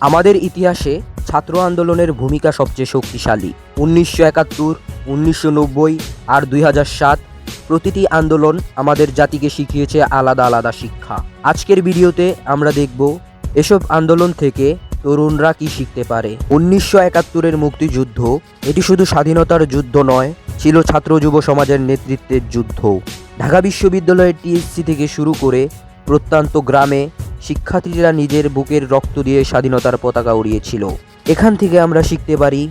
আমাদের ইতিহাসে ছাত্র আন্দোলনের ভূমিকা সবচেয়ে শক্তিশালী। উনিশশো একাত্তর, উনিশশো নব্বই আর দুই হাজার সাত প্রতিটি আন্দোলন আমাদের জাতিকে শিখিয়েছে আলাদা আলাদা শিক্ষা। আজকের ভিডিওতে আমরা দেখব এসব আন্দোলন থেকে তরুণরা কি শিখতে পারে। উনিশশো একাত্তরের মুক্তিযুদ্ধ এটি শুধু স্বাধীনতার যুদ্ধ নয়, ছিল ছাত্র যুব সমাজের নেতৃত্বের যুদ্ধ ঢাকা বিশ্ববিদ্যালয়ের টিএসসি থেকে শুরু করে প্রত্যন্ত গ্রামে শিক্ষার্থীরা নিজের বুকের রক্ত দিয়ে স্বাধীনতার পতাকা উড়িয়েছিল। এখান থেকে আমরা শিখতে পারি,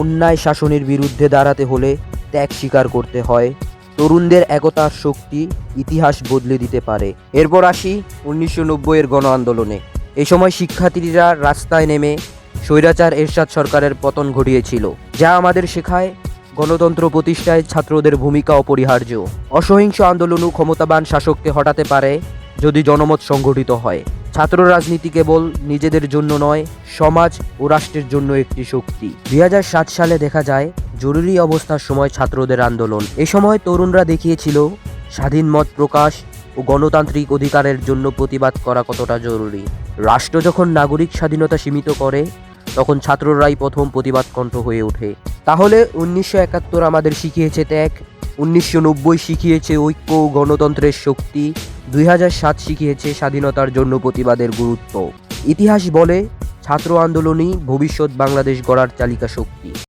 অন্যায় শাসনের বিরুদ্ধে দাঁড়াতে হলে ত্যাগ স্বীকার করতে হয়। তরুণদের একতার শক্তি ইতিহাস বদলে দিতে পারে। এরপর আসি উনিশশো নব্বইয়ের গণ আন্দোলনে। এই সময় শিক্ষার্থীরা রাস্তায় নেমে স্বৈরাচার এরশাদ সরকারের পতন ঘটিয়েছিল, যা আমাদের শেখায় গণতন্ত্র প্রতিষ্ঠায় ছাত্রদের ভূমিকা অপরিহার্য। অসহিংস আন্দোলনও ক্ষমতাবান শাসককে হটাতে পারে। যদি জনমত সংগঠিত হয়। ছাত্র রাজনীতি কেবল নিজেদের জন্য নয়, সমাজ ও রাষ্ট্রের জন্য একটি শক্তি। দুই হাজার সাত সালে দেখা যায়, জরুরি অবস্থার সময় ছাত্রদের আন্দোলন। এ সময় তরুণরা দেখিয়েছিল, স্বাধীন মত প্রকাশ ও গণতান্ত্রিক অধিকারের জন্য প্রতিবাদ করা কতটা জরুরি। রাষ্ট্র যখন নাগরিক স্বাধীনতা সীমিত করে, তখন ছাত্ররাই প্রথম প্রতিবাদ কণ্ঠ হয়ে ওঠে। তাহলে উনিশশো একাত্তর আমাদের শিখিয়েছে ত্যাগ, উনিশশো নব্বই শিখিয়েছে ঐক্য ও গণতন্ত্রের শক্তি দুই সাত শিখিয়েছে স্বাধীনতার জন্য প্রতিবাদের গুরুত্ব। ইতিহাস বলে, ছাত্র আন্দোলনই ভবিষ্যৎ বাংলাদেশ গড়ার চালিকা শক্তি।